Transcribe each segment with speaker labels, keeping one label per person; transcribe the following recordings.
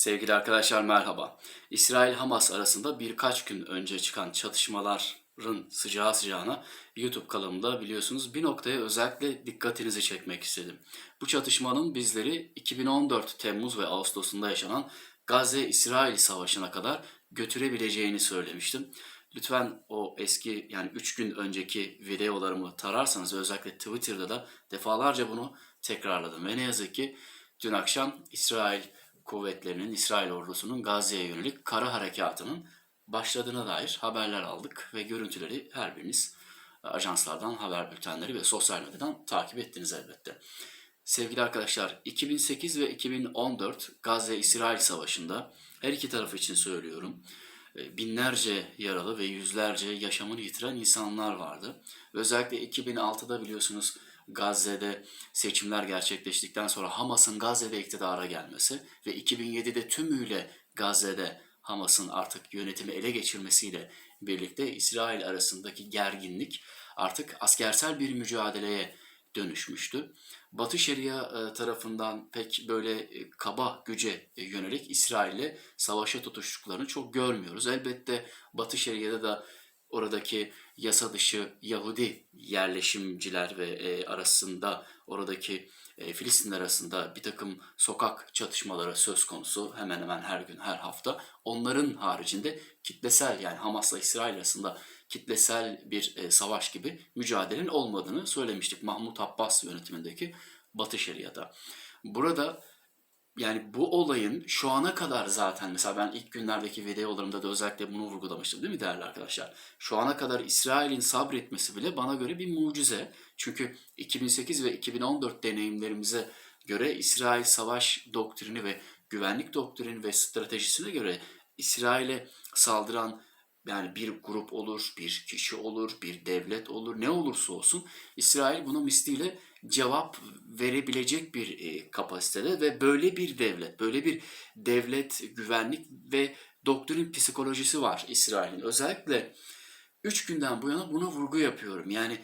Speaker 1: Sevgili arkadaşlar merhaba. İsrail-Hamas arasında birkaç gün önce çıkan çatışmaların sıcağı sıcağına YouTube kanalımda biliyorsunuz bir noktaya özellikle dikkatinizi çekmek istedim. Bu çatışmanın bizleri 2014 Temmuz ve Ağustos'unda yaşanan Gazze-İsrail Savaşı'na kadar götürebileceğini söylemiştim. Lütfen o eski yani 3 gün önceki videolarımı tararsanız özellikle Twitter'da da defalarca bunu tekrarladım. Ve ne yazık ki dün akşam İsrail kuvvetlerinin, İsrail ordusunun Gazze'ye yönelik kara harekatının başladığına dair haberler aldık ve görüntüleri her biriniz e, ajanslardan, haber bültenleri ve sosyal medyadan takip ettiniz elbette. Sevgili arkadaşlar, 2008 ve 2014 Gazze-İsrail Savaşı'nda her iki taraf için söylüyorum e, binlerce yaralı ve yüzlerce yaşamını yitiren insanlar vardı. Özellikle 2006'da biliyorsunuz Gazze'de seçimler gerçekleştikten sonra Hamas'ın Gazze'de iktidara gelmesi ve 2007'de tümüyle Gazze'de Hamas'ın artık yönetimi ele geçirmesiyle birlikte İsrail arasındaki gerginlik artık askersel bir mücadeleye dönüşmüştü. Batı Şeria e, tarafından pek böyle e, kaba güce e, yönelik İsrail'le savaşa tutuştuklarını çok görmüyoruz. Elbette Batı Şeria'da da oradaki yasa dışı Yahudi yerleşimciler ve e, arasında oradaki e, Filistinler arasında bir takım sokak çatışmaları söz konusu hemen hemen her gün her hafta. Onların haricinde kitlesel yani Hamas'la İsrail arasında kitlesel bir e, savaş gibi mücadelenin olmadığını söylemiştik Mahmut Abbas yönetimindeki Batı Şeria'da. Burada yani bu olayın şu ana kadar zaten mesela ben ilk günlerdeki videolarımda da özellikle bunu vurgulamıştım değil mi değerli arkadaşlar? Şu ana kadar İsrail'in sabretmesi bile bana göre bir mucize. Çünkü 2008 ve 2014 deneyimlerimize göre İsrail savaş doktrini ve güvenlik doktrini ve stratejisine göre İsrail'e saldıran yani bir grup olur, bir kişi olur, bir devlet olur, ne olursa olsun İsrail buna misliyle cevap verebilecek bir e, kapasitede ve böyle bir devlet, böyle bir devlet güvenlik ve doktrin psikolojisi var İsrail'in. Özellikle 3 günden bu yana buna vurgu yapıyorum. Yani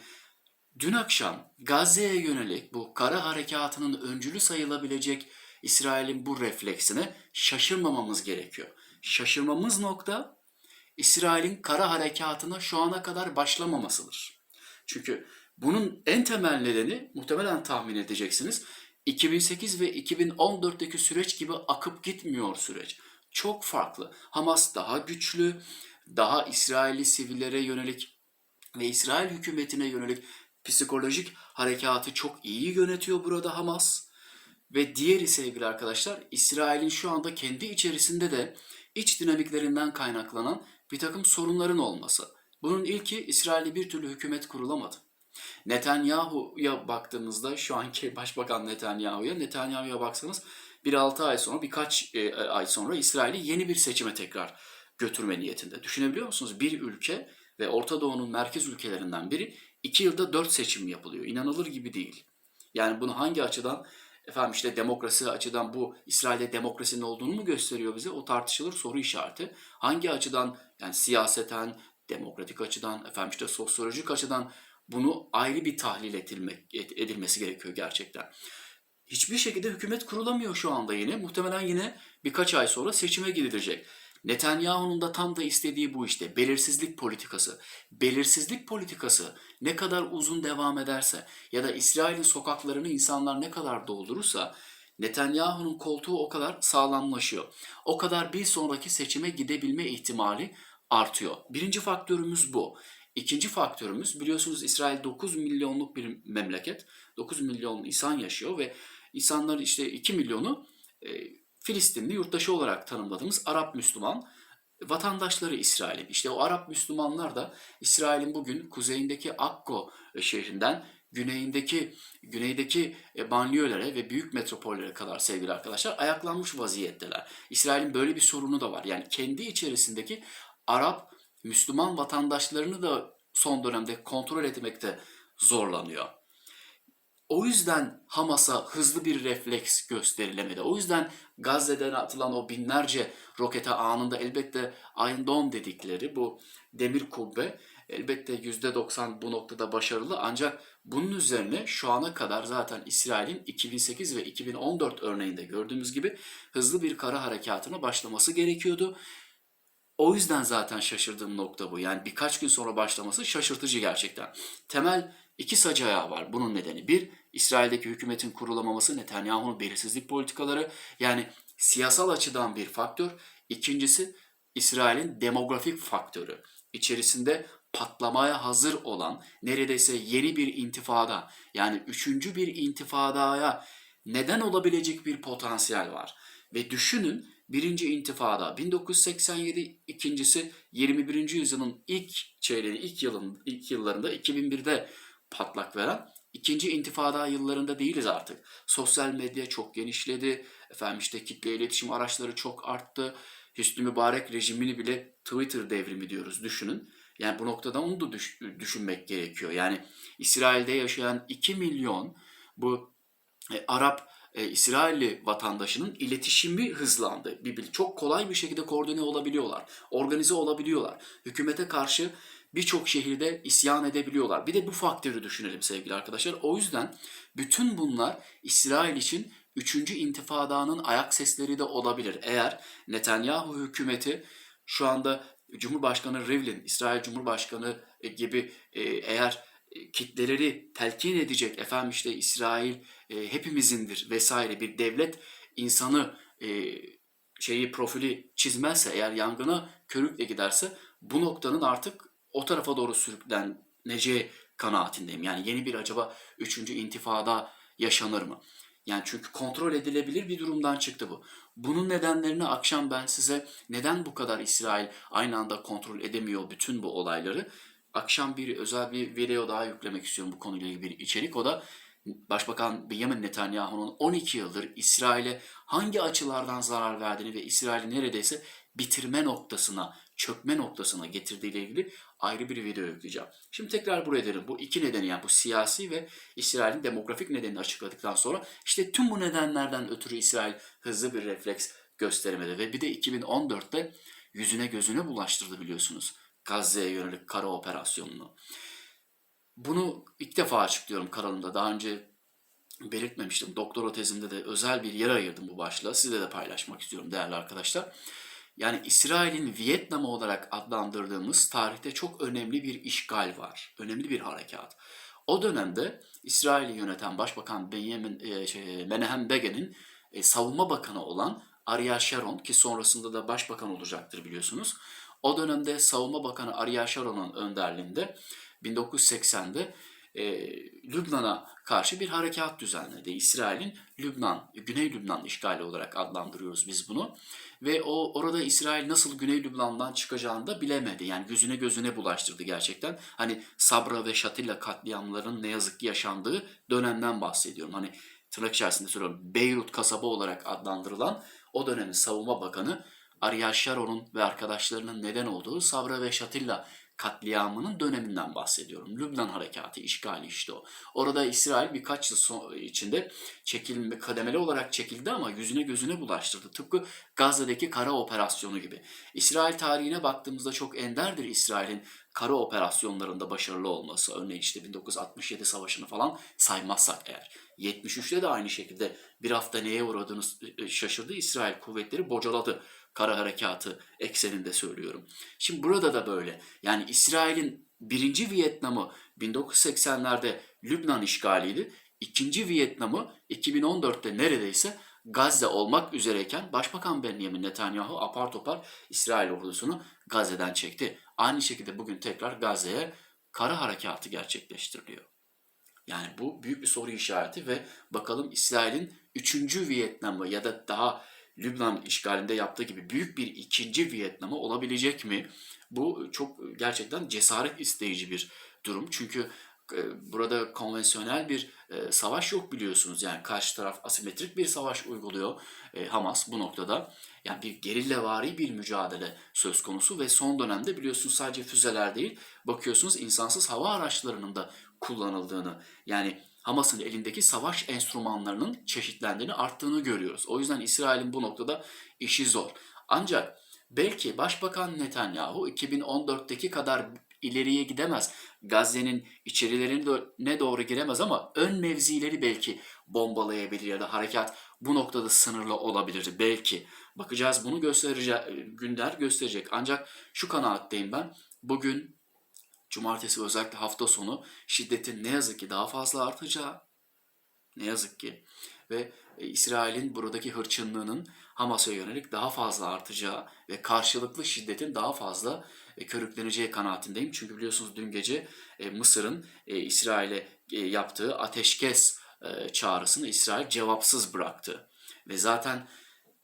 Speaker 1: dün akşam Gazze'ye yönelik bu kara harekatının öncülü sayılabilecek İsrail'in bu refleksine şaşırmamamız gerekiyor. Şaşırmamız nokta İsrail'in kara harekatına şu ana kadar başlamamasıdır. Çünkü bunun en temel nedeni muhtemelen tahmin edeceksiniz. 2008 ve 2014'teki süreç gibi akıp gitmiyor süreç. Çok farklı. Hamas daha güçlü, daha İsrailli sivillere yönelik ve İsrail hükümetine yönelik psikolojik harekatı çok iyi yönetiyor burada Hamas. Ve diğeri sevgili arkadaşlar İsrail'in şu anda kendi içerisinde de iç dinamiklerinden kaynaklanan bir takım sorunların olması. Bunun ilki İsrail'de bir türlü hükümet kurulamadı. Netanyahu'ya baktığımızda şu anki Başbakan Netanyahu'ya, Netanyahu'ya baksanız bir 6 ay sonra birkaç e, ay sonra İsrail'i yeni bir seçime tekrar götürme niyetinde. Düşünebiliyor musunuz? Bir ülke ve Orta Doğu'nun merkez ülkelerinden biri iki yılda dört seçim yapılıyor. İnanılır gibi değil. Yani bunu hangi açıdan efendim işte demokrasi açıdan bu İsrail'de demokrasinin olduğunu mu gösteriyor bize? O tartışılır soru işareti. Hangi açıdan yani siyaseten, demokratik açıdan, efendim işte sosyolojik açıdan bunu ayrı bir tahlil edilmek, edilmesi gerekiyor gerçekten. Hiçbir şekilde hükümet kurulamıyor şu anda yine. Muhtemelen yine birkaç ay sonra seçime gidilecek. Netanyahu'nun da tam da istediği bu işte belirsizlik politikası. Belirsizlik politikası ne kadar uzun devam ederse ya da İsrail'in sokaklarını insanlar ne kadar doldurursa Netanyahu'nun koltuğu o kadar sağlamlaşıyor. O kadar bir sonraki seçime gidebilme ihtimali artıyor. Birinci faktörümüz bu. İkinci faktörümüz biliyorsunuz İsrail 9 milyonluk bir memleket. 9 milyon insan yaşıyor ve insanlar işte 2 milyonu e, Filistinli yurttaşı olarak tanımladığımız Arap Müslüman vatandaşları İsrail'in. İşte o Arap Müslümanlar da İsrail'in bugün kuzeyindeki Akko şehrinden güneyindeki güneydeki e, banliyölere ve büyük metropollere kadar sevgili arkadaşlar ayaklanmış vaziyetteler. İsrail'in böyle bir sorunu da var. Yani kendi içerisindeki Arap Müslüman vatandaşlarını da son dönemde kontrol etmekte zorlanıyor. O yüzden Hamas'a hızlı bir refleks gösterilemedi. O yüzden Gazze'den atılan o binlerce rokete anında elbette Iron Dome dedikleri bu demir kubbe elbette %90 bu noktada başarılı ancak bunun üzerine şu ana kadar zaten İsrail'in 2008 ve 2014 örneğinde gördüğümüz gibi hızlı bir kara harekatına başlaması gerekiyordu. O yüzden zaten şaşırdığım nokta bu. Yani birkaç gün sonra başlaması şaşırtıcı gerçekten. Temel iki sac ayağı var bunun nedeni. Bir, İsrail'deki hükümetin kurulamaması, Netanyahu'nun belirsizlik politikaları yani siyasal açıdan bir faktör. İkincisi İsrail'in demografik faktörü. İçerisinde patlamaya hazır olan neredeyse yeni bir intifada yani üçüncü bir intifadaya neden olabilecek bir potansiyel var. Ve düşünün birinci intifada 1987, ikincisi 21. yüzyılın ilk çeyreği, ilk yılın ilk yıllarında 2001'de patlak veren ikinci intifada yıllarında değiliz artık. Sosyal medya çok genişledi. Efendim işte kitle iletişim araçları çok arttı. Hüsnü Mübarek rejimini bile Twitter devrimi diyoruz düşünün. Yani bu noktada onu da düş- düşünmek gerekiyor. Yani İsrail'de yaşayan 2 milyon bu e, Arap e, İsrailli vatandaşının iletişimi hızlandı. Bir, çok kolay bir şekilde koordine olabiliyorlar. Organize olabiliyorlar. Hükümete karşı birçok şehirde isyan edebiliyorlar. Bir de bu faktörü düşünelim sevgili arkadaşlar. O yüzden bütün bunlar İsrail için 3. intifadanın ayak sesleri de olabilir. Eğer Netanyahu hükümeti şu anda Cumhurbaşkanı Rivlin, İsrail Cumhurbaşkanı e, gibi e, eğer kitleleri telkin edecek efendim işte İsrail e, hepimizindir vesaire bir devlet insanı e, şeyi profili çizmezse eğer yangına körükle giderse bu noktanın artık o tarafa doğru sürükleneceği kanaatindeyim. Yani yeni bir acaba üçüncü intifada yaşanır mı? Yani çünkü kontrol edilebilir bir durumdan çıktı bu. Bunun nedenlerini akşam ben size neden bu kadar İsrail aynı anda kontrol edemiyor bütün bu olayları akşam bir özel bir video daha yüklemek istiyorum bu konuyla ilgili bir içerik. O da Başbakan Benjamin Netanyahu'nun 12 yıldır İsrail'e hangi açılardan zarar verdiğini ve İsrail'i neredeyse bitirme noktasına, çökme noktasına getirdiğiyle ilgili ayrı bir video yükleyeceğim. Şimdi tekrar buraya derim. Bu iki nedeni yani bu siyasi ve İsrail'in demografik nedenini açıkladıktan sonra işte tüm bu nedenlerden ötürü İsrail hızlı bir refleks göstermedi ve bir de 2014'te yüzüne gözüne bulaştırdı biliyorsunuz. Gazze'ye yönelik kara operasyonunu. Bunu ilk defa açıklıyorum kanalımda. Daha önce belirtmemiştim. Doktora tezimde de özel bir yer ayırdım bu başlığa. Sizle de paylaşmak istiyorum değerli arkadaşlar. Yani İsrail'in Vietnam olarak adlandırdığımız tarihte çok önemli bir işgal var. Önemli bir harekat. O dönemde İsrail'i yöneten Başbakan Benjamin e, şey, Menahem Begin'in e, savunma bakanı olan Ariel Sharon ki sonrasında da başbakan olacaktır biliyorsunuz. O dönemde Savunma Bakanı Ariel Sharon'un önderliğinde 1980'de e, Lübnan'a karşı bir harekat düzenledi. İsrail'in Lübnan, Güney Lübnan işgali olarak adlandırıyoruz biz bunu. Ve o orada İsrail nasıl Güney Lübnan'dan çıkacağını da bilemedi. Yani gözüne gözüne bulaştırdı gerçekten. Hani Sabra ve Şatilla katliamların ne yazık ki yaşandığı dönemden bahsediyorum. Hani tırnak içerisinde söylüyorum Beyrut kasaba olarak adlandırılan o dönemin savunma bakanı Ariel Sharon'un ve arkadaşlarının neden olduğu Sabra ve Şatilla katliamının döneminden bahsediyorum. Lübnan harekatı, işgali işte o. Orada İsrail birkaç yıl son, içinde çekilme, kademeli olarak çekildi ama yüzüne gözüne bulaştırdı. Tıpkı Gazze'deki kara operasyonu gibi. İsrail tarihine baktığımızda çok enderdir İsrail'in kara operasyonlarında başarılı olması. Örneğin işte 1967 savaşını falan saymazsak eğer. 73'te de aynı şekilde bir hafta neye uğradığını şaşırdı. İsrail kuvvetleri bocaladı kara harekatı ekseninde söylüyorum. Şimdi burada da böyle. Yani İsrail'in birinci Vietnam'ı 1980'lerde Lübnan işgaliydi. İkinci Vietnam'ı 2014'te neredeyse Gazze olmak üzereyken Başbakan Benjamin Netanyahu apar topar İsrail ordusunu Gazze'den çekti. Aynı şekilde bugün tekrar Gazze'ye kara harekatı gerçekleştiriliyor. Yani bu büyük bir soru işareti ve bakalım İsrail'in 3. Vietnam'ı ya da daha Lübnan işgalinde yaptığı gibi büyük bir ikinci Vietnam'ı olabilecek mi? Bu çok gerçekten cesaret isteyici bir durum. Çünkü e, burada konvansiyonel bir e, savaş yok biliyorsunuz. Yani karşı taraf asimetrik bir savaş uyguluyor e, Hamas bu noktada. Yani bir gerillavari bir mücadele söz konusu ve son dönemde biliyorsunuz sadece füzeler değil bakıyorsunuz insansız hava araçlarının da kullanıldığını yani Hamas'ın elindeki savaş enstrümanlarının çeşitlendiğini, arttığını görüyoruz. O yüzden İsrail'in bu noktada işi zor. Ancak belki Başbakan Netanyahu 2014'teki kadar ileriye gidemez. Gazze'nin içerilerine doğru giremez ama ön mevzileri belki bombalayabilir ya da harekat bu noktada sınırlı olabilir belki. Bakacağız bunu gösterecek, günler gösterecek. Ancak şu kanaatteyim ben. Bugün cumartesi özellikle hafta sonu şiddetin ne yazık ki daha fazla artacağı ne yazık ki ve e, İsrail'in buradaki hırçınlığının Hamas'a yönelik daha fazla artacağı ve karşılıklı şiddetin daha fazla e, körükleneceği kanaatindeyim. Çünkü biliyorsunuz dün gece e, Mısır'ın İsrail'e yaptığı ateşkes çağrısını İsrail cevapsız bıraktı. Ve zaten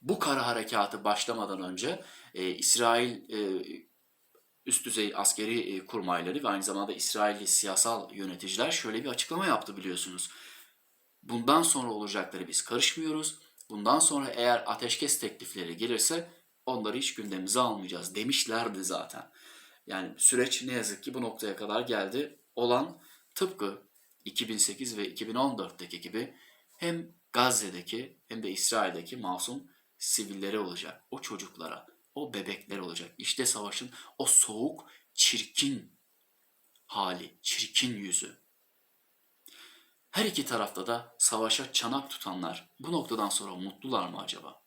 Speaker 1: bu kara harekatı başlamadan önce İsrail üst düzey askeri e, kurmayları ve aynı zamanda İsrailli siyasal yöneticiler şöyle bir açıklama yaptı biliyorsunuz. Bundan sonra olacakları biz karışmıyoruz. Bundan sonra eğer ateşkes teklifleri gelirse onları hiç gündemimize almayacağız demişlerdi zaten. Yani süreç ne yazık ki bu noktaya kadar geldi. Olan tıpkı 2008 ve 2014'teki gibi hem Gazze'deki hem de İsrail'deki masum sivillere olacak. O çocuklara, o bebekler olacak. İşte savaşın o soğuk, çirkin hali, çirkin yüzü. Her iki tarafta da savaşa çanak tutanlar bu noktadan sonra mutlular mı acaba?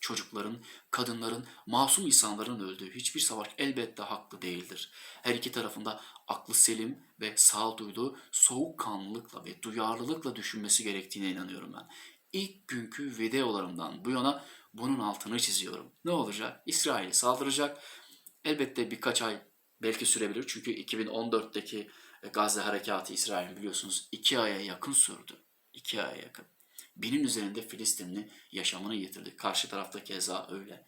Speaker 1: Çocukların, kadınların, masum insanların öldüğü hiçbir savaş elbette haklı değildir. Her iki tarafında aklı selim ve sağduyulu soğukkanlılıkla ve duyarlılıkla düşünmesi gerektiğine inanıyorum ben. İlk günkü videolarımdan bu yana bunun altını çiziyorum. Ne olacak? İsrail saldıracak. Elbette birkaç ay belki sürebilir. Çünkü 2014'teki Gazze harekatı İsrail'in biliyorsunuz iki aya yakın sürdü. İki aya yakın. Binin üzerinde Filistinli yaşamını yitirdi. Karşı tarafta keza öyle.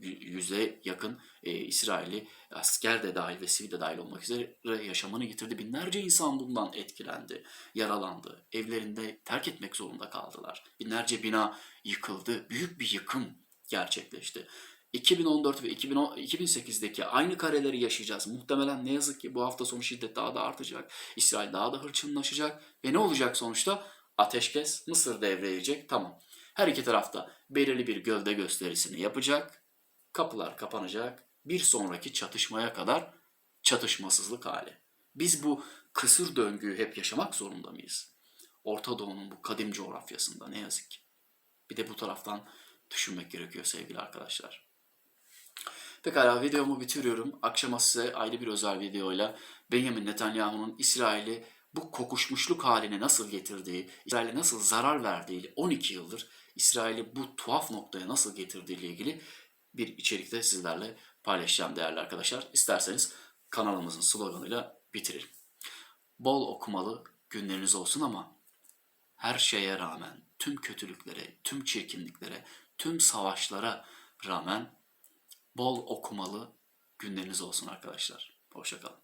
Speaker 1: Yüze yakın e, İsrailli asker de dahil ve sivil de dahil olmak üzere yaşamını yitirdi. Binlerce insan bundan etkilendi, yaralandı. Evlerinde terk etmek zorunda kaldılar. Binlerce bina yıkıldı. Büyük bir yıkım gerçekleşti. 2014 ve 2008'deki aynı kareleri yaşayacağız. Muhtemelen ne yazık ki bu hafta sonu şiddet daha da artacak. İsrail daha da hırçınlaşacak. Ve ne olacak sonuçta? Ateşkes Mısır devreye Tamam. Her iki tarafta belirli bir gövde gösterisini yapacak. Kapılar kapanacak. Bir sonraki çatışmaya kadar çatışmasızlık hali. Biz bu kısır döngüyü hep yaşamak zorunda mıyız? Orta Doğu'nun bu kadim coğrafyasında ne yazık ki. Bir de bu taraftan düşünmek gerekiyor sevgili arkadaşlar. Pekala videomu bitiriyorum. Akşama size ayrı bir özel videoyla Benjamin Netanyahu'nun İsrail'i bu kokuşmuşluk haline nasıl getirdiği, İsrail'e nasıl zarar verdiği 12 yıldır İsrail'i bu tuhaf noktaya nasıl getirdiği ile ilgili bir içerikte sizlerle paylaşacağım değerli arkadaşlar. İsterseniz kanalımızın sloganıyla bitirelim. Bol okumalı günleriniz olsun ama her şeye rağmen, tüm kötülüklere, tüm çirkinliklere, tüm savaşlara rağmen bol okumalı günleriniz olsun arkadaşlar. Hoşçakalın.